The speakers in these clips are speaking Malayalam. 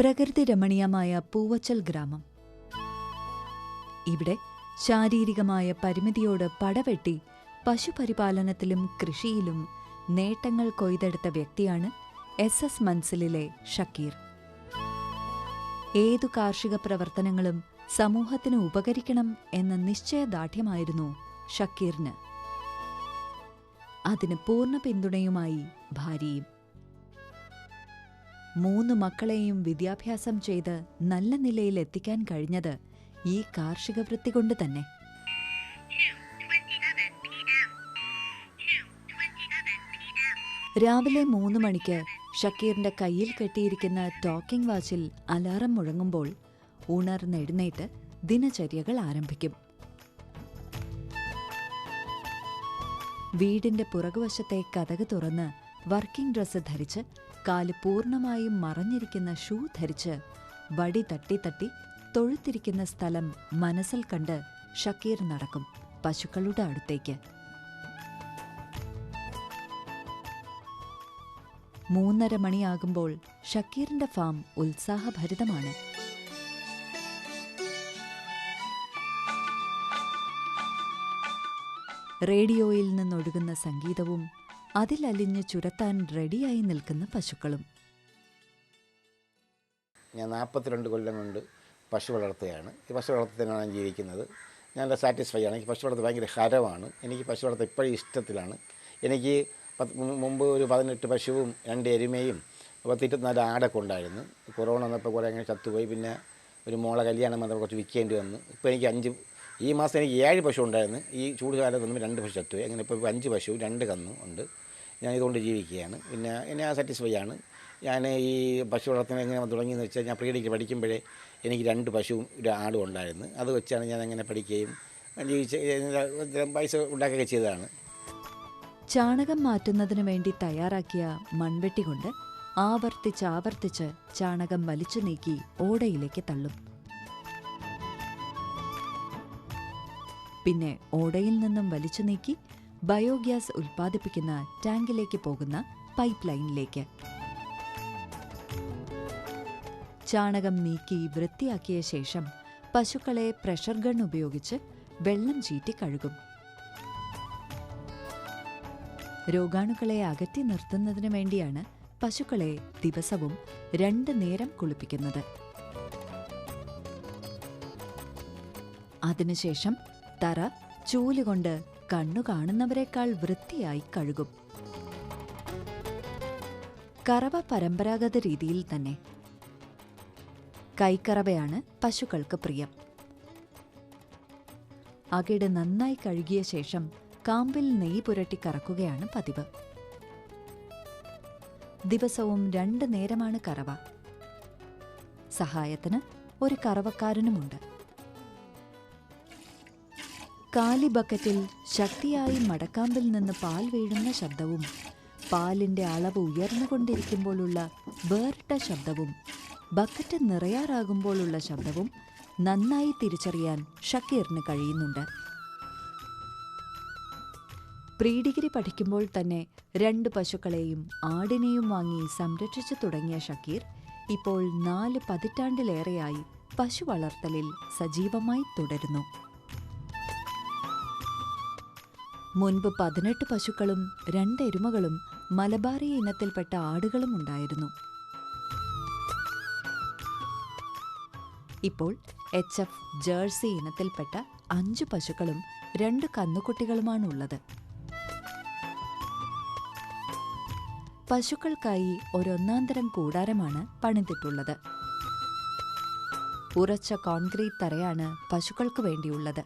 പ്രകൃതി രമണീയമായ പൂവച്ചൽ ഗ്രാമം. ഇവിടെ ശാരീരികമായ പരിമിതിയോട് പടവെട്ടി പശുപരിപാലനത്തിലും കൃഷിയിലും നേട്ടങ്ങൾ കൊയ്തെടുത്ത വ്യക്തിയാണ് എസ് എസ് മൻസിലിലെ ഷക്കീർ. ഏതു കാർഷിക പ്രവർത്തനങ്ങളും സമൂഹത്തിന് ഉപകരിക്കണം എന്ന നിശ്ചയദാർഢ്യമായിരുന്നു ഷക്കീറിന്. അതിന് പൂർണ പിന്തുണയുമായി ഭാര്യയും. മൂന്ന് മക്കളെയും വിദ്യാഭ്യാസം ചെയ്ത് നല്ല നിലയിൽ എത്തിക്കാൻ കഴിഞ്ഞത് ഈ കാർഷിക വൃത്തി കൊണ്ട് തന്നെ. രാവിലെ മൂന്ന് മണിക്ക് ഷക്കീറിന്റെ കയ്യിൽ കെട്ടിയിരിക്കുന്ന ടോക്കിംഗ് വാച്ചിൽ അലാറം മുഴങ്ങുമ്പോൾ ഉണർന്നെഴുന്നേറ്റ് ദിനചര്യകൾ ആരംഭിക്കും. വീടിന്റെ പുറകുവശത്തെ കതക് തുറന്ന് വർക്കിംഗ് ഡ്രസ്സ് ധരിച്ച് കാൽ പൂർണമായും മറഞ്ഞിരിക്കുന്ന ഷൂ ധരിച്ച് വടി തട്ടി തട്ടി തൊഴുത്തിരിക്കുന്ന സ്ഥലം മനസ്സിൽ കണ്ട് ഷക്കീർ നടക്കും പശുക്കളുടെ അടുത്തേക്ക്. മൂന്നര മണിയാകുമ്പോൾ ഷക്കീറിന്റെ ഫാം ഉത്സാഹഭരിതമാണ്. റേഡിയോയിൽ നിന്നൊഴുകുന്ന സംഗീതവും അതിലലിഞ്ഞ് ചുരത്താൻ റെഡിയായി നിൽക്കുന്ന പശുക്കളും. ഞാൻ നാൽപ്പത്തിരണ്ട് കൊല്ലം കൊണ്ട് പശു വളർത്തുകയാണ് ഈ പശു വളർത്തുന്നതിനാണ് ഞാൻ ജീവിക്കുന്നത്. ഞാൻ സാറ്റിസ്ഫൈ ആണ്. എനിക്ക് പശു വളർത്തൽ ഭയങ്കര ഹരമാണ്. എനിക്ക് പശു വളർത്തൽ ഇപ്പോഴും ഇഷ്ടത്തിലാണ്. എനിക്ക് പത്ത് മുമ്പ് ഒരു പതിനെട്ട് പശുവും രണ്ട് എരുമയും പത്ത് ഇരുപത്തിനാല് ആടൊക്കെ ഉണ്ടായിരുന്നു. കൊറോണ വന്നപ്പോൾ കുറേ അങ്ങനെ ചത്തുപോയി. പിന്നെ ഒരു മോളെ കല്യാണം വന്നപ്പോൾ കുറച്ച് വിൽക്കേണ്ടി വന്നു. ഇപ്പോൾ എനിക്ക് അഞ്ച് ഈ മാസം എനിക്ക് ഏഴ് പശു ഉണ്ടായിരുന്നു. ഈ ചൂട് കാലത്ത് നിന്നും രണ്ട് പശു ചത്തുപോയി. അങ്ങനെ ഇപ്പോൾ അഞ്ച് പശു രണ്ട് കന്നു ഉണ്ട്. ഞാൻ ഇതുകൊണ്ട് ജീവിക്കുകയാണ്. പിന്നെ എന്നെ ആ സാറ്റിസ്ഫൈ ആണ്. ഞാൻ ഈ പശു വളർത്തുന്നത് എങ്ങനെ തുടങ്ങിയെന്ന് വെച്ചാൽ ഞാൻ പ്രീ ഡിഗ്രി പഠിക്കുമ്പോഴേ എനിക്ക് രണ്ട് പശുവും ഒരു ആടും ഉണ്ടായിരുന്നു. അത് വെച്ചാണ് ഞാൻ അങ്ങനെ പഠിക്കുകയും ജീവിച്ച് പൈസ ഉണ്ടാക്കുകയൊക്കെ ചെയ്തതാണ്. ചാണകം മാറ്റുന്നതിനു വേണ്ടി തയ്യാറാക്കിയ മൺവെട്ടി കൊണ്ട് ആവർത്തിച്ച് ആവർത്തിച്ച് ചാണകം വലിച്ചു നീക്കി ഓടയിലേക്ക് തള്ളും. പിന്നെ ഓടയിൽ നിന്നും വലിച്ചു നീക്കി ബയോഗ്യാസ് ഉൽപ്പാദിപ്പിക്കുന്ന ടാങ്കിലേക്ക് പോകുന്ന പൈപ്പ് ലൈനിലേക്ക് ചാണകം നീക്കി വൃത്തിയാക്കിയ ശേഷം പശുക്കളെ പ്രഷർ ഗൺ ഉപയോഗിച്ച് വെള്ളം ചീറ്റി കഴുകും. രോഗാണുക്കളെ അകറ്റി നിർത്തുന്നതിന് വേണ്ടിയാണ് പശുക്കളെ ദിവസവും രണ്ട് നേരം കുളിപ്പിക്കുന്നത്. അതിനുശേഷം തറ ചൂലുകൊണ്ട് കണ്ണു കാണുന്നവരെക്കാൾ വൃത്തിയായി കഴുകും. കറവ പരമ്പരാഗത രീതിയിൽ തന്നെ. കൈക്കറവയാണ് പശുക്കൾക്ക് പ്രിയം. അകിട് നന്നായി കഴുകിയ ശേഷം കാമ്പിൽ നെയ് പുരട്ടി കറക്കുകയാണ് പതിവ്. ദിവസവും രണ്ട് നേരമാണ് കറവ. സഹായത്തിന് ഒരു കറവക്കാരനുമുണ്ട്. കാലി ബക്കറ്റിൽ ശക്തിയായി മടക്കാമ്പിൽ നിന്ന് പാൽ വീഴുന്ന ശബ്ദവും പാലിന്റെ അളവ് ഉയർന്നുകൊണ്ടിരിക്കുമ്പോഴുള്ള വേറിട്ട ശബ്ദവും ബക്കറ്റ് നിറയാറാകുമ്പോഴുള്ള ശബ്ദവും നന്നായി തിരിച്ചറിയാൻ ഷക്കീറിന് കഴിയുന്നുണ്ട്. പ്രീ ഡിഗ്രി പഠിക്കുമ്പോൾ തന്നെ രണ്ട് പശുക്കളെയും ആടിനെയും വാങ്ങി സംരക്ഷിച്ചു തുടങ്ങിയ ഷക്കീർ ഇപ്പോൾ നാല് പതിറ്റാണ്ടിലേറെയായി പശു വളർത്തലിൽ സജീവമായി തുടരുന്നു. മുൻപ് പതിനെട്ട് പശുക്കളും രണ്ട് എരുമകളും മലബാറി ഇനത്തിൽപ്പെട്ട ആടുകളും ഉണ്ടായിരുന്നു. ഇപ്പോൾ എച്ച് എഫ് ജേഴ്സി ഇനത്തിൽപ്പെട്ട അഞ്ചു പശുക്കളും രണ്ട് കന്നുകുട്ടികളുമാണ് കന്നുകുട്ടികളുമാണുള്ളത്. പശുക്കൾക്കായി ഒരൊന്നാന്തരം കൂടാരമാണ് പണിതിട്ടുള്ളത്. ഉറച്ച കോൺക്രീറ്റ് തറയാണ് പശുക്കൾക്ക് വേണ്ടിയുള്ളത്.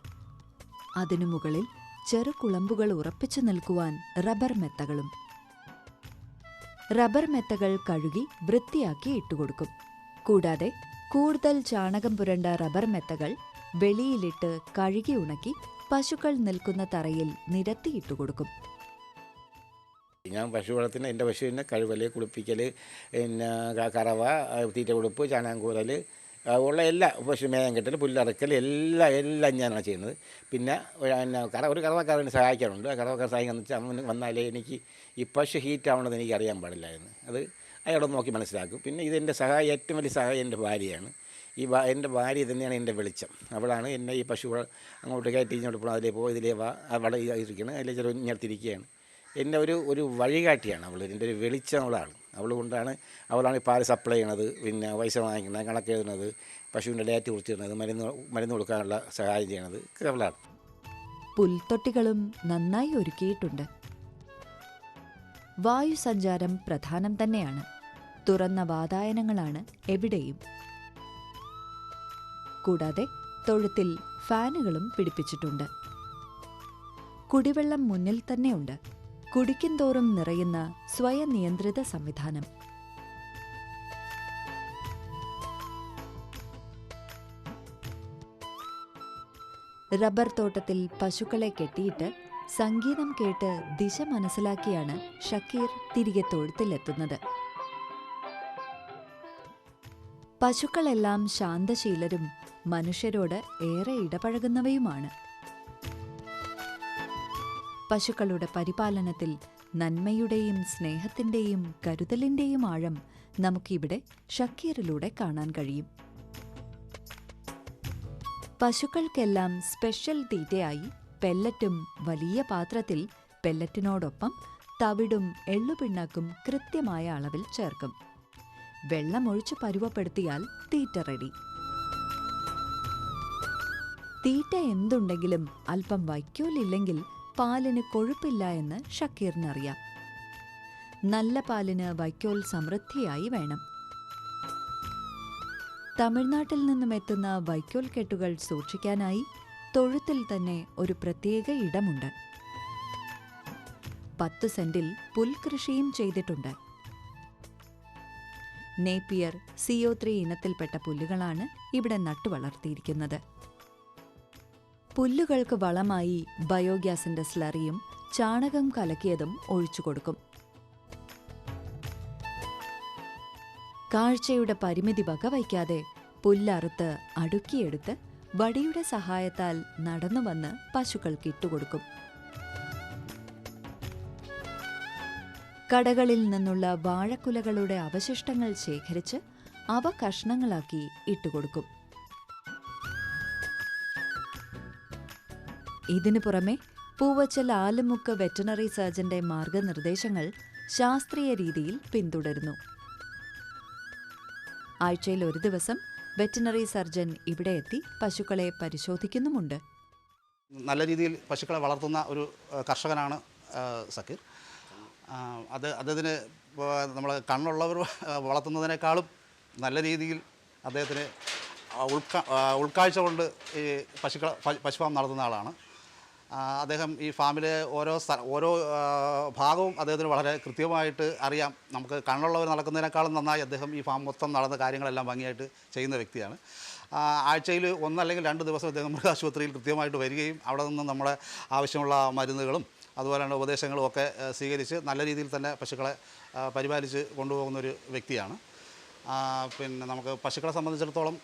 അതിനു മുകളിൽ ചെറുകുളമ്പുകൾ ഉറപ്പിച്ചു നിൽക്കുവാൻ റബ്ബർ മെത്തകളും. റബ്ബർ മെത്തകൾ കഴുകി വൃത്തിയാക്കി ഇട്ടുകൊടുക്കും. കൂടാതെ കൂടുതൽ ചാണകം പുരണ്ട റബ്ബർ മെത്തകൾ വെളിയിലിട്ട് കഴുകി ഉണക്കി പശുക്കൾ നിൽക്കുന്ന തറയിൽ നിരത്തിയിട്ടു കൊടുക്കും ഞാൻ പശു വളർത്തുന്ന എന്റെ പശുവിനെ കഴുകൽ കുളിപ്പിക്കൽ പിന്നെ കറവ തീറ്റ കൊടുപ്പ് ചാണകം ആ, ഉള്ള എല്ലാ പശു മേയം കെട്ടൽ പുല്ലറക്കൽ എല്ലാം എല്ലാം ഞാനാണ് ചെയ്യുന്നത്. പിന്നെ പിന്നെ കറ ഒരു കറവക്കാരനെ സഹായിക്കാറുണ്ട്. ആ കറവക്കാരൻ സഹായിക്കാന്ന് വെച്ചാൽ അവന് വന്നാലേ എനിക്ക് ഈ പശു ഹീറ്റ് ആവണമെന്ന് എനിക്ക് അറിയാൻ പാടില്ലായിരുന്നു അത് അയാളൊന്ന് നോക്കി മനസ്സിലാക്കും. പിന്നെ ഇതെന്റെ സഹായി ഏറ്റവും വലിയ സഹായം എന്റെ ഭാര്യയാണ്. ഈ എന്റെ ഭാര്യ തന്നെയാണ് എന്റെ വെളിച്ചം. അവളാണ് എന്നെ ഈ പശു അങ്ങോട്ട് കയറ്റി ഇങ്ങോട്ട് പോകണം അതിലേ പോകും ഇതിലേ വാ അവിടെ ഇരിക്കണം അതിലെ ചില ഇങ്ങനത്തിരിക്കുകയാണ് എന്നെ ഒരു ഒരു വഴികാട്ടിയാണ് അവൾ എന്റെ ഒരു വെളിച്ചം അവളാണ്. അവൾ കൊണ്ടാണ് അവളാണ് ഈ പാൽ സപ്ലൈ ചെയ്യണത് പിന്നെ പൈസ വാങ്ങിക്കുന്നത് കണക്ക് എഴുതുന്നത് പശുവിന്റെ ഡേറ്റ് കുറിച്ചിടുന്നത് മരുന്ന് മരുന്ന് കൊടുക്കാനുള്ള സഹായം ചെയ്യണത് അവളാണ്. പുൽത്തൊട്ടികളും നന്നായി ഒരുക്കിയിട്ടുണ്ട്. വായുസഞ്ചാരം പ്രധാനം തന്നെയാണ്. തുറന്ന വാതായനങ്ങളാണ് എവിടെയും. കൂടാതെ തൊഴുത്തിൽ ഫാനുകളും പിടിപ്പിച്ചിട്ടുണ്ട്. കുടിവെള്ളം മുന്നിൽ തന്നെയുണ്ട്. കുടിക്കും തോറും നിറയുന്ന സ്വയനിയന്ത്രിത സംവിധാനം. റബ്ബർ തോട്ടത്തിൽ പശുക്കളെ കെട്ടിയിട്ട് സംഗീതം കേട്ട് ദിശ മനസ്സിലാക്കിയാണ് ഷക്കീർ തിരികെ തൊഴുത്തിലെത്തുന്നത്. പശുക്കളെല്ലാം ശാന്തശീലരും മനുഷ്യരോട് ഏറെ ഇടപഴകുന്നവയുമാണ്. പശുക്കളുടെ പരിപാലനത്തിൽ നന്മയുടെയും സ്നേഹത്തിന്റെയും കരുതലിന്റെയും ആഴം നമുക്കിവിടെ ഷക്കീറിലൂടെ കാണാൻ കഴിയും. പശുക്കൾക്കെല്ലാം സ്പെഷ്യൽ തീറ്റയായി പെല്ലറ്റും വലിയ പാത്രത്തിൽ പെല്ലറ്റിനോടൊപ്പം തവിടും എള്ളുപിണ്ണാക്കും കൃത്യമായ അളവിൽ ചേർക്കും. വെള്ളമൊഴിച്ച് പരുവപ്പെടുത്തിയാൽ തീറ്റ റെഡി. തീറ്റ എന്തുണ്ടെങ്കിലും അല്പം വൈക്കോലില്ലെങ്കിൽ പാലിന് കൊഴുപ്പില്ല എന്ന് ഷക്കീറിനറിയാം. നല്ല പാലിന് വൈക്കോൽ സമൃദ്ധിയായി വേണം. തമിഴ്നാട്ടിൽ നിന്നും എത്തുന്ന വൈക്കോൽ കെട്ടുകൾ സൂക്ഷിക്കാനായി തൊഴുത്തിൽ തന്നെ ഒരു പ്രത്യേക ഇടമുണ്ട്. പത്ത് സെന്റിൽ പുൽകൃഷിയും ചെയ്തിട്ടുണ്ട്. നേപ്പിയർ സിഒ ത്രീ ഇനത്തിൽപ്പെട്ട പുല്ലുകളാണ് ഇവിടെ നട്ടുവളർത്തിയിരിക്കുന്നത്. പുല്ലുകൾക്ക് വളമായി ബയോഗ്യാസിന്റെ സ്ലറിയും ചാണകം കലക്കിയതും ഒഴിച്ചു കൊടുക്കും. കാഴ്ചയുടെ പരിമിതി വകവയ്ക്കാതെ പുല്ലറുത്ത് അടുക്കിയെടുത്ത് വടിയുടെ സഹായത്താൽ നടന്നുവന്ന് പശുക്കൾക്ക് ഇട്ടുകൊടുക്കും കടകളിൽ നിന്നുള്ള വാഴക്കുലകളുടെ അവശിഷ്ടങ്ങൾ ശേഖരിച്ച് അവ കഷ്ണങ്ങളാക്കി ഇട്ടുകൊടുക്കും ഇതിനു പുറമെ പൂവച്ചൽ ആലുമുക്ക് വെറ്റനറി സർജന്റെ മാർഗനിർദ്ദേശങ്ങൾ ശാസ്ത്രീയ രീതിയിൽ പിന്തുടരുന്നു. ആഴ്ചയിൽ ഒരു ദിവസം വെറ്റിനറി സർജൻ ഇവിടെ എത്തി പശുക്കളെ പരിശോധിക്കുന്നുമുണ്ട്. നല്ല രീതിയിൽ പശുക്കളെ വളർത്തുന്ന ഒരു കർഷകനാണ് സക്കീർ. അത് അദ്ദേഹത്തിന് നമ്മൾ കണ്ണുള്ളവർ വളർത്തുന്നതിനേക്കാളും നല്ല രീതിയിൽ അദ്ദേഹത്തിന് ഉൾക്കാ ഉൾക്കാഴ്ച കൊണ്ട് ഈ പശുക്കളെ പശുഫാം നടത്തുന്ന ആളാണ്. അദ്ദേഹം ഈ ഫാമിലെ ഓരോ ഓരോ ഭാഗവും അദ്ദേഹത്തിന് വളരെ കൃത്യമായിട്ട് അറിയാം. നമുക്ക് കണ്ണുള്ളവർ നടക്കുന്നതിനേക്കാളും നന്നായി അദ്ദേഹം ഈ ഫാം മൊത്തം നടന്ന കാര്യങ്ങളെല്ലാം ഭംഗിയായിട്ട് ചെയ്യുന്ന വ്യക്തിയാണ്. ആഴ്ചയിൽ ഒന്നല്ലെങ്കിൽ രണ്ട് ദിവസം അദ്ദേഹം മൃഗാശുപത്രിയിൽ കൃത്യമായിട്ട് വരികയും അവിടെ നിന്ന് നമ്മുടെ ആവശ്യമുള്ള മരുന്നുകളും അതുപോലെ തന്നെ ഉപദേശങ്ങളും ഒക്കെ സ്വീകരിച്ച് നല്ല രീതിയിൽ തന്നെ പശുക്കളെ പരിപാലിച്ച് കൊണ്ടുപോകുന്ന ഒരു വ്യക്തിയാണ്. പിന്നെ നമുക്ക് പശുക്കളെ സംബന്ധിച്ചിടത്തോളം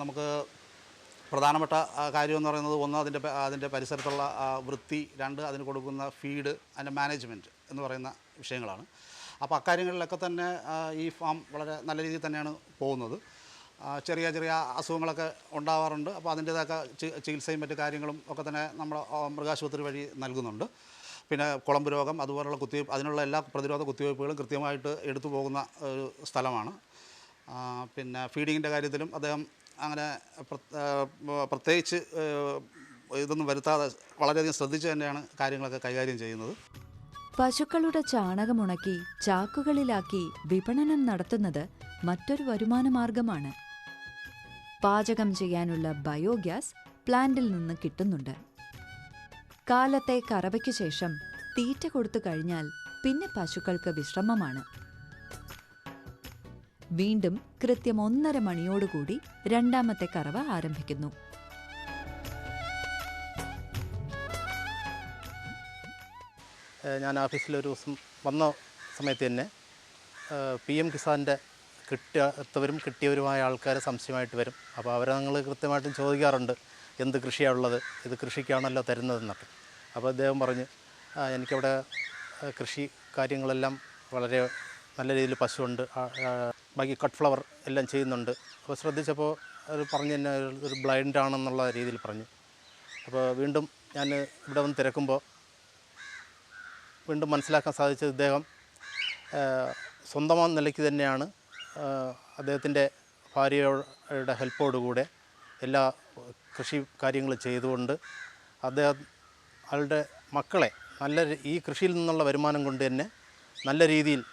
നമുക്ക് പ്രധാനപ്പെട്ട കാര്യം എന്ന് പറയുന്നത് ഒന്ന് അതിന്റെ അതിന്റെ പരിസരത്തുള്ള വൃത്തി രണ്ട് അതിന് കൊടുക്കുന്ന ഫീഡ് അതിന്റെ മാനേജ്മെന്റ് എന്ന് പറയുന്ന വിഷയങ്ങളാണ്. അപ്പോൾ അക്കാര്യങ്ങളിലൊക്കെ തന്നെ ഈ ഫാം വളരെ നല്ല രീതിയിൽ തന്നെയാണ് പോകുന്നത്. ചെറിയ ചെറിയ അസുഖങ്ങളൊക്കെ ഉണ്ടാവാറുണ്ട്. അപ്പോൾ അതിന്റേതൊക്കെ ചികിത്സയും മറ്റു കാര്യങ്ങളും ഒക്കെ തന്നെ നമ്മൾ മൃഗാശുപത്രി വഴി നൽകുന്നുണ്ട്. പിന്നെ കുളമ്പ് രോഗം അതുപോലുള്ള കുത്തിവയ്പ്പ് അതിനുള്ള എല്ലാ പ്രതിരോധ കുത്തിവയ്പ്പുകളും കൃത്യമായിട്ട് എടുത്തു പോകുന്ന ഒരു സ്ഥലമാണ്. പിന്നെ ഫീഡിങ്ങിന്റെ കാര്യത്തിലും അദ്ദേഹം അങ്ങനെ പ്ര- പ്രത്യേകിച്ച് ഇതൊന്നും വരുത്താതെ വളരെയധികം ശ്രദ്ധിച്ച് തന്നെയാണ് കാര്യങ്ങളൊക്കെ കൈകാര്യം ചെയ്യുന്നത്. പശുക്കളുടെ ചാണകമുണക്കി ചാക്കുകളിലാക്കി വിപണനം നടത്തുന്നത് മറ്റൊരു വരുമാന മാർഗമാണ്. പാചകം ചെയ്യാനുള്ള ബയോഗ്യാസ് പ്ലാന്റിൽ നിന്ന് കിട്ടുന്നുണ്ട്. കാലത്തെ കറവയ്ക്കു ശേഷം തീറ്റ കൊടുത്തു കഴിഞ്ഞാൽ പിന്നെ പശുക്കൾക്ക് വിശ്രമമാണ്. വീണ്ടും കൃത്യം ഒന്നര മണിയോടുകൂടി രണ്ടാമത്തെ കറവ ആരംഭിക്കുന്നു. ഞാൻ ഓഫീസിൽ ഒരു ദിവസം വന്ന സമയത്ത് തന്നെ പി എം കിസാന്റെ കിട്ടാത്തവരും കിട്ടിയവരുമായ ആൾക്കാർ സംശയമായിട്ട് വരും. അപ്പോൾ അവരെ ഞങ്ങൾ കൃത്യമായിട്ടും ചോദിക്കാറുണ്ട് എന്ത് കൃഷിയാണുള്ളത് ഇത് കൃഷിക്കാണല്ലോ തരുന്നതെന്നൊക്കെ. അപ്പോൾ അദ്ദേഹം പറഞ്ഞ് "ആ, എനിക്കവിടെ കൃഷി കാര്യങ്ങളെല്ലാം വളരെ നല്ല രീതിയിൽ പശുവുണ്ട്. ബാക്കി കട്ട് ഫ്ലവർ എല്ലാം ചെയ്യുന്നുണ്ട്. അപ്പോൾ ശ്രദ്ധിച്ചപ്പോൾ അത് പറഞ്ഞു തന്നെ ഒരു- ബ്ലൈൻഡ് ആണെന്നുള്ള രീതിയിൽ പറഞ്ഞു. അപ്പോൾ വീണ്ടും ഞാൻ ഇവിടെ വന്ന് തിരക്കുമ്പോൾ വീണ്ടും മനസ്സിലാക്കാൻ സാധിച്ചത് ഇദ്ദേഹം ആ, സ്വന്തം നിലയ്ക്ക് തന്നെയാണ്. അദ്ദേഹത്തിന്റെ ഭാര്യയുടെ ഹെൽപ്പോടുകൂടെ എല്ലാ കൃഷി കാര്യങ്ങളും ചെയ്തുകൊണ്ട് അദ്ദേഹം അയാളുടെ മക്കളെ നല്ല ഈ കൃഷിയിൽ നിന്നുള്ള വരുമാനം കൊണ്ട് തന്നെ നല്ല രീതിയിൽ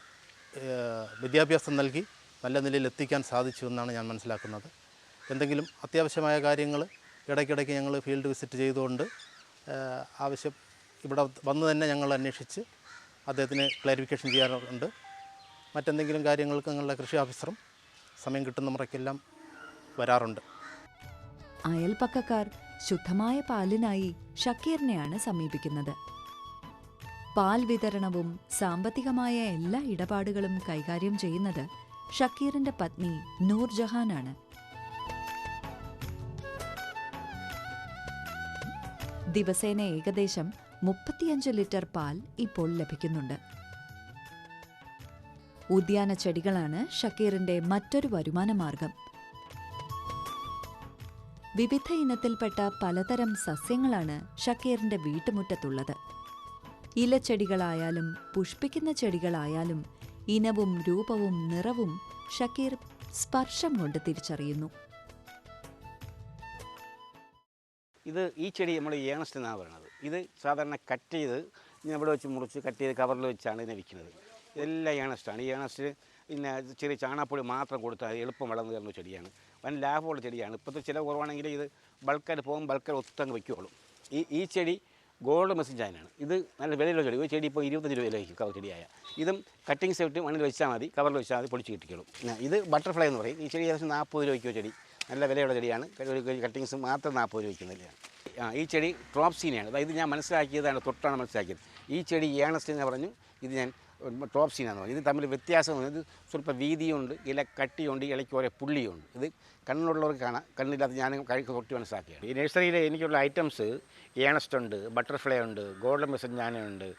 വിദ്യാഭ്യാസം നൽകി നല്ല നിലയിൽ എത്തിക്കാൻ സാധിച്ചു എന്നാണ് ഞാൻ മനസ്സിലാക്കുന്നത്. എന്തെങ്കിലും അത്യാവശ്യമായ കാര്യങ്ങൾ ഇടയ്ക്കിടയ്ക്ക് ഞങ്ങൾ ഫീൽഡ് വിസിറ്റ് ചെയ്തുകൊണ്ട് ആവശ്യം ഇവിടെ വന്ന് തന്നെ ഞങ്ങൾ അന്വേഷിച്ച് അദ്ദേഹത്തിന് ക്ലാരിഫിക്കേഷൻ ചെയ്യാറുണ്ട്. മറ്റെന്തെങ്കിലും കാര്യങ്ങൾക്ക് ഞങ്ങളുടെ കൃഷി ഓഫീസറും സമയം കിട്ടുന്ന മുറയ്ക്കെല്ലാം വരാറുണ്ട്. അയൽപ്പക്കക്കാർ ശുദ്ധമായ പാലിനായി ഷക്കീറിനെയാണ് സമീപിക്കുന്നത്. പാൽ വിതരണവും സാമ്പത്തികമായ എല്ലാ ഇടപാടുകളും കൈകാര്യം ചെയ്യുന്നത് ഷക്കീറിന്റെ പത്നി നൂർജഹാനാണ്. ദിവസേന ഏകദേശം മുപ്പത്തിയഞ്ച് ലിറ്റർ പാൽ ഇപ്പോൾ ലഭിക്കുന്നുണ്ട്. ഉദ്യാന ചെടികളാണ് ഷക്കീറിന്റെ മറ്റൊരു വരുമാന മാർഗം. വിവിധ ഇനത്തിൽപ്പെട്ട പലതരം സസ്യങ്ങളാണ് ഷക്കീറിന്റെ വീട്ടുമുറ്റത്തുള്ളത്. ഇലച്ചെടികളായാലും പുഷ്പിക്കുന്ന ചെടികളായാലും ഇനവും രൂപവും നിറവും ഷക്കീർ സ്പർശം കൊണ്ട് തിരിച്ചറിയുന്നു. ഇത് ഈ ചെടി നമ്മൾ ഏണസ്റ്റ് എന്നാണ് പറയുന്നത് ഇത് സാധാരണ കട്ട് ചെയ്ത് ഇവിടെ വെച്ച് മുറിച്ച് കട്ട് ചെയ്ത് കവറിൽ വെച്ചാണ് ഇതിനെ വിൽക്കുന്നത്. ഇതെല്ലാം ഏണസ്റ്റാണ്. ഈ ഏണസ്റ്റ് പിന്നെ ചെറിയ ചാണാപ്പൊടി മാത്രം കൊടുത്താൽ എളുപ്പം വളർന്നു കയറുന്ന ചെടിയാണ്. വൻ ലാഭമുള്ള ചെടിയാണ്. ഇപ്പോഴത്തെ ചില കുറവാണെങ്കിൽ ഇത് ബൾക്കായിട്ട് പോകും ബൾക്കായിട്ട് ഒത്തങ്ങ് വയ്ക്കുകയുള്ളൂ ഈ ഈ ചെടി ഗോൾഡ് മെസ്സഞ്ചാനാണ് ഇത് നല്ല വിലയുള്ള ചെടി. ഒരു ചെടി ഇപ്പോൾ ഇരുപത്തഞ്ച് രൂപ വിലയ്ക്കും കവർ ചെടിയായ. ഇതും കട്ടിങ് സെറ്റ് മണ്ണിൽ വെച്ചാൽ മതി. കവറിൽ വെച്ചാൽ മതി. പൊടിച്ച് കിട്ടിക്കോളും. ഇത് ബട്ടർഫ്ലൈ എന്ന് പറയും. ഈ ചെടി ഏകദേശം നാൽപ്പത് രൂപയ്ക്കോ ചെടി. നല്ല വിലയുള്ള ചെടിയാണ്. കട്ടിങ്സ് മാത്രം നാൽപ്പത് രൂപയ്ക്ക് ആ ഈ ചെടി ട്രോപ്സീനയാണ് അതായത് ഞാൻ മനസ്സിലാക്കിയതാണ് തൊട്ടാണ് മനസ്സിലാക്കിയത്. ഈ ചെടി ഏണസ്റ്റ് എന്ന് പറഞ്ഞു. ഇത് ഞാൻ ട്രോപ്സീനാന്ന് പറയുന്നത് ഇത് തമ്മിൽ വ്യത്യാസം ഇത് സ്വല്പം വീതിയുണ്ട് ഇല കട്ടിയുണ്ട് ഇലയ്ക്ക് ഓരോ പുള്ളിയുണ്ട്. ഇത് കണ്ണുള്ളവർക്ക് കാണാം. കണ്ണില്ലാത്ത ഞാൻ കഴിക്ക് തൊട്ടി മനസ്സിലാക്കിയാണ്. ഈ നഴ്സറിയിൽ എനിക്കുള്ള ഐറ്റംസ് ഏണസ്റ്റ് ഉണ്ട് ബട്ടർഫ്ലൈ ഉണ്ട് ഗോൾഡൻ മെസ്സഞ്ചാന ഞാനുണ്ട്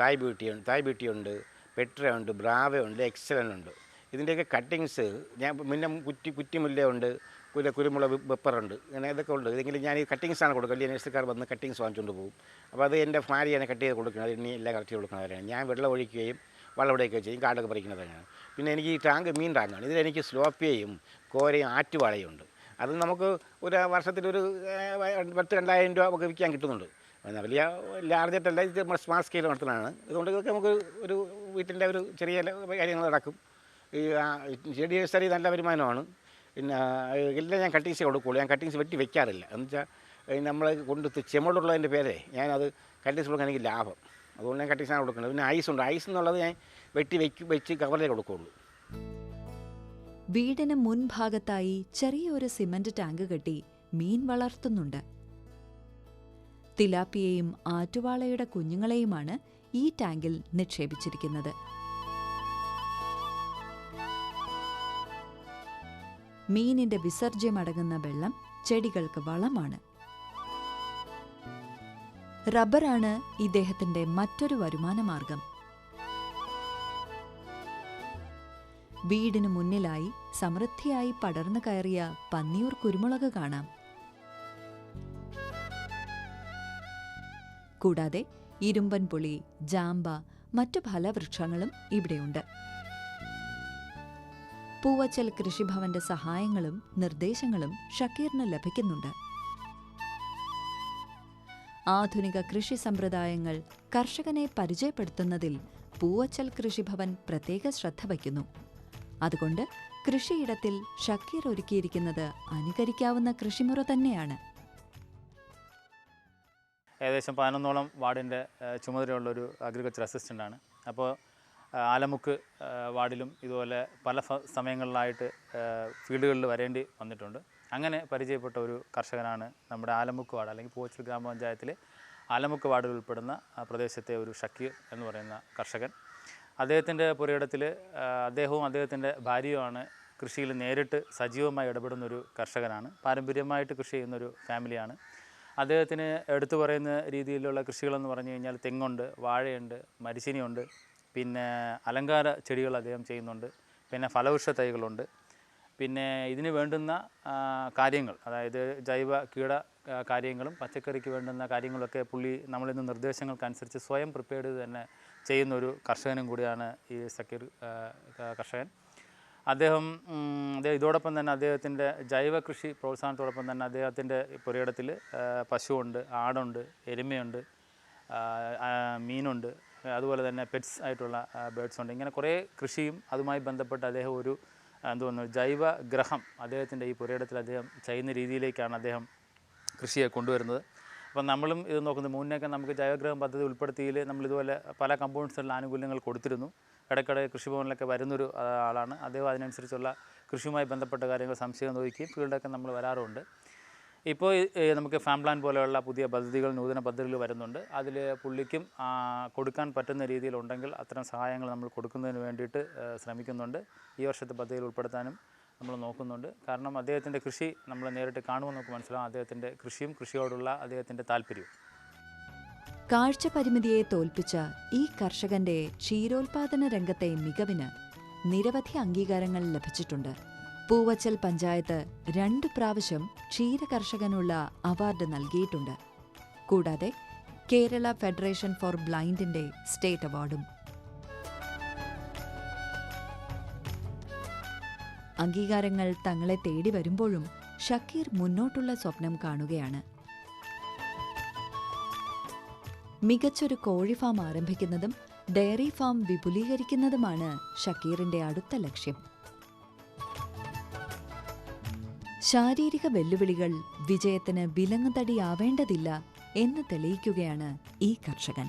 തായ് ബ്യൂട്ടി ഉണ്ട് തായ് ബ്യൂട്ടി ഉണ്ട് പെട്ര ഉണ്ട് ബ്രാവ ഉണ്ട് എക്സലൻ ഉണ്ട്. ഇതിന്റെയൊക്കെ കട്ടിങ്സ് ഞാൻ മുന്നേ കുറ്റി കുറ്റിമുല്ല ഉണ്ട് കുല കുരുമുളക് വെപ്പറുണ്ട്. അങ്ങനെ ഇതൊക്കെ ഉണ്ട്. ഇതെങ്കിലും ഞാൻ ഈ കട്ടിങ്സാണ് കൊടുക്കുക വലിയ നേഴ്സുകാർ വന്ന് കട്ടിങ്സ് വാങ്ങിച്ചുകൊണ്ട് പോകും. അപ്പോൾ അത് എന്റെ ഭാര്യയാണ് കട്ട് ചെയ്ത് കൊടുക്കുന്നത്. ഇനി എല്ലാം കറക്റ്റ് കൊടുക്കുന്നവരാണ് ഞാൻ വെള്ളം ഒഴിക്കുകയും വളമിടുകയൊക്കെ ചെയ്യും. കാടൊക്കെ പറിക്കുന്നതാണ് പിന്നെ എനിക്ക് ഈ ടാങ്ക് മീൻ ടാങ്കാണ്. ഇതിലെനിക്ക് സ്ലോപ്പിയയും കോരയും ആറ്റുവാളയും ഉണ്ട്. അത് നമുക്ക് ഒരു വർഷത്തിലൊരു പത്ത് രണ്ടായിരം രൂപ ഒക്കെ വിൽക്കാൻ കിട്ടുന്നുണ്ട്. വലിയ ലാർജായിട്ടല്ല ഇത് നമ്മുടെ സ്മാർട്ട് സ്കെയിൽ നടത്തുന്നതാണ് അതുകൊണ്ട് ഇതൊക്കെ നമുക്ക് ഒരു വീട്ടിന്റെ ഒരു ചെറിയ കാര്യങ്ങൾ നടക്കും. ഈ ചെടി നഴ്സറി നല്ല വരുമാനമാണ്. പിന്നെ എല്ലാം ഞാൻ കട്ടിങ്സ് കൊടുക്കുള്ളൂ. ഞാൻ കട്ടിങ്സ് വെട്ടി വെക്കാറില്ല. എന്ന് വെച്ചാൽ നമ്മൾ കൊണ്ട് ചെമ്മളുള്ളതിന്റെ പേരെ ഞാനത് കട്ടിങ്സ് കൊടുക്കാൻ എനിക്ക് ലാഭം. അതുകൊണ്ട് ഞാൻ കട്ടിങ്സാണ് കൊടുക്കുന്നത്. പിന്നെ ഐസ് ഉണ്ട്. ഐസ് എന്നുള്ളത് ഞാൻ വെട്ടി വെക്ക് വെച്ച് കവറിലേ കൊടുക്കുകയുള്ളൂ വീടിന് മുൻഭാഗത്തായി ചെറിയൊരു സിമന്റ് ടാങ്ക് കെട്ടി മീൻ വളർത്തുന്നുണ്ട്. തിലാപ്പിയെയും ആറ്റുവാളയുടെ കുഞ്ഞുങ്ങളെയുമാണ് ഈ ടാങ്കിൽ നിക്ഷേപിച്ചിരിക്കുന്നത്. മീനിന്റെ വിസർജ്യമടങ്ങുന്ന വെള്ളം ചെടികൾക്ക് വളമാണ്. റബ്ബറാണ് ഇദ്ദേഹത്തിന്റെ മറ്റൊരു വരുമാന മാർഗം വീടിനു മുന്നിലായി സമൃദ്ധിയായി പടർന്നു കയറിയ പന്നിയൂർ കുരുമുളക് കാണാം. കൂടാതെ ഇരുമ്പൻപുളി ജാമ്പ മറ്റു ഫലവൃക്ഷങ്ങളും ഇവിടെയുണ്ട്. പൂവച്ചൽ കൃഷിഭവന്റെ സഹായങ്ങളും നിർദ്ദേശങ്ങളും ഷക്കീറിന് ലഭിക്കുന്നുണ്ട്. ആധുനിക കൃഷി സമ്പ്രദായങ്ങൾ കർഷകനെ പരിചയപ്പെടുത്തുന്നതിൽ പൂവച്ചൽ കൃഷിഭവൻ പ്രത്യേക ശ്രദ്ധ വയ്ക്കുന്നു. അതുകൊണ്ട് കൃഷിയിടത്തിൽ ഷക്കീർ ഒരുക്കിയിരിക്കുന്നത് അനുകരിക്കാവുന്ന കൃഷിമുറ തന്നെയാണ്. ഏകദേശം പതിനൊന്നോളം വാർഡിന്റെ ചുമതലയുള്ളൊരു അഗ്രികൾച്ചർ അസിസ്റ്റന്റാണ് അപ്പോൾ ആലമുക്ക് വാർഡിലും ഇതുപോലെ പല സമയങ്ങളിലായിട്ട് ഫീൽഡുകളിൽ വരേണ്ടി വന്നിട്ടുണ്ട്. അങ്ങനെ പരിചയപ്പെട്ട ഒരു കർഷകനാണ് നമ്മുടെ ആലമുക്ക് വാർഡ് അല്ലെങ്കിൽ പൂവച്ചൽ ഗ്രാമപഞ്ചായത്തിലെ ആലമുക്ക് വാർഡിൽ ഉൾപ്പെടുന്ന പ്രദേശത്തെ ഒരു ഷക്കീർ എന്ന് പറയുന്ന കർഷകൻ. അദ്ദേഹത്തിന്റെ പുരയിടത്തിൽ അദ്ദേഹവും അദ്ദേഹത്തിന്റെ ഭാര്യയുമാണ് കൃഷിയിൽ നേരിട്ട് സജീവമായി ഇടപെടുന്ന ഒരു കർഷകനാണ്. പാരമ്പര്യമായിട്ട് കൃഷി ചെയ്യുന്നൊരു ഫാമിലിയാണ്. അദ്ദേഹത്തിന് എടുത്തു പറയുന്ന രീതിയിലുള്ള കൃഷികളെന്ന് പറഞ്ഞു കഴിഞ്ഞാൽ തെങ്ങുണ്ട് വാഴയുണ്ട് മരിച്ചിനിയുണ്ട് പിന്നെ അലങ്കാര ചെടികൾ അദ്ദേഹം ചെയ്യുന്നുണ്ട്. പിന്നെ ഫലവൃക്ഷ തൈകളുണ്ട്. പിന്നെ ഇതിന് വേണ്ടുന്ന കാര്യങ്ങൾ അതായത് ജൈവ കീട കാര്യങ്ങളും പച്ചക്കറിക്ക് വേണ്ടുന്ന കാര്യങ്ങളൊക്കെ പുള്ളി നമ്മളിന്ന് നിർദ്ദേശങ്ങൾക്കനുസരിച്ച് സ്വയം പ്രിപ്പയർ ചെയ്ത് തന്നെ ചെയ്യുന്ന ഒരു കർഷകനും കൂടിയാണ് ഈ സക്കീർ കർഷകൻ. അദ്ദേഹം ഇതോടൊപ്പം തന്നെ അദ്ദേഹത്തിന്റെ ജൈവ കൃഷി പ്രോത്സാഹനത്തോടൊപ്പം തന്നെ അദ്ദേഹത്തിന്റെ പുരയിടത്തിൽ പശുവുണ്ട് ആടുണ്ട് എരുമയുണ്ട് മീനുണ്ട് അതുപോലെ തന്നെ പെറ്റ്സ് ആയിട്ടുള്ള ബേഡ്സ് ഉണ്ട്. ഇങ്ങനെ കുറേ കൃഷിയും അതുമായി ബന്ധപ്പെട്ട് അദ്ദേഹം ഒരു എന്തോന്നു ജൈവ ഗ്രഹം അദ്ദേഹത്തിന്റെ ഈ പുരയിടത്തിൽ അദ്ദേഹം ചെയ്യുന്ന രീതിയിലേക്കാണ് അദ്ദേഹം കൃഷിയെ കൊണ്ടുവരുന്നത്. അപ്പം നമ്മളും ഇത് നോക്കുന്നത് മുന്നേക്കെ നമുക്ക് ജൈവഗ്രഹം പദ്ധതി ഉൾപ്പെടുത്തിയിൽ നമ്മൾ ഇതുപോലെ പല കമ്പൗണ്ട്സിലുള്ള ആനുകൂല്യങ്ങൾ കൊടുത്തിരുന്നു. ഇടയ്ക്കിടെ കൃഷിഭവനിലൊക്കെ വരുന്നൊരു ആളാണ്. അദ്ദേഹം അതിനനുസരിച്ചുള്ള കൃഷിയുമായി ബന്ധപ്പെട്ട കാര്യങ്ങൾ സംശയം നോക്കുകയും ഫീൽഡൊക്കെ നമ്മൾ വരാറുണ്ട്. ഇപ്പോൾ നമുക്ക് ഫാം പ്ലാൻ പോലെയുള്ള പുതിയ പദ്ധതികൾ നൂതന പദ്ധതികൾ വരുന്നുണ്ട്. അതിൽ പുള്ളിക്കും കൊടുക്കാൻ പറ്റുന്ന രീതിയിലുണ്ടെങ്കിൽ അത്തരം സഹായങ്ങൾ നമ്മൾ കൊടുക്കുന്നതിന് വേണ്ടിയിട്ട് ശ്രമിക്കുന്നുണ്ട്. ഈ വർഷത്തെ പദ്ധതിയിൽ ഉൾപ്പെടുത്താനും നമ്മൾ നോക്കുന്നുണ്ട്. കാരണം അദ്ദേഹത്തിന്റെ കൃഷി നമ്മൾ നേരിട്ട് കാണുമ്പോൾ നമുക്ക് മനസ്സിലാവും. അദ്ദേഹത്തിന്റെ കൃഷിയും കൃഷിയോടുള്ള അദ്ദേഹത്തിന്റെ താല്പര്യവും. കാഴ്ച പരിമിതിയെ തോൽപ്പിച്ച ഈ കർഷകന്റെ ക്ഷീരോത്പാദന രംഗത്തെ മികവിന് നിരവധി അംഗീകാരങ്ങൾ ലഭിച്ചിട്ടുണ്ട്. പൂവച്ചൽ പഞ്ചായത്ത് രണ്ട് പ്രാവശ്യം ക്ഷീര കർഷകനുള്ള അവാർഡ് നൽകിയിട്ടുണ്ട്. കൂടാതെ കേരള ഫെഡറേഷൻ ഫോർ ബ്ലൈൻഡിന്റെ സ്റ്റേറ്റ് അവാർഡും. അംഗീകാരങ്ങൾ തങ്ങളെ തേടി വരുമ്പോഴും ഷക്കീർ മുന്നോട്ടുള്ള സ്വപ്നം കാണുകയാണ്. മികച്ചൊരു കോഴി ഫാം ആരംഭിക്കുന്നതും ഡയറി ഫാം വിപുലീകരിക്കുന്നതുമാണ് ഷക്കീറിന്റെ അടുത്ത ലക്ഷ്യം. ശാരീരിക വെല്ലുവിളികൾ വിജയത്തിന് വിലങ്ങുതടിയാവേണ്ടതില്ല എന്ന് തെളിയിക്കുകയാണ് ഈ കർഷകൻ.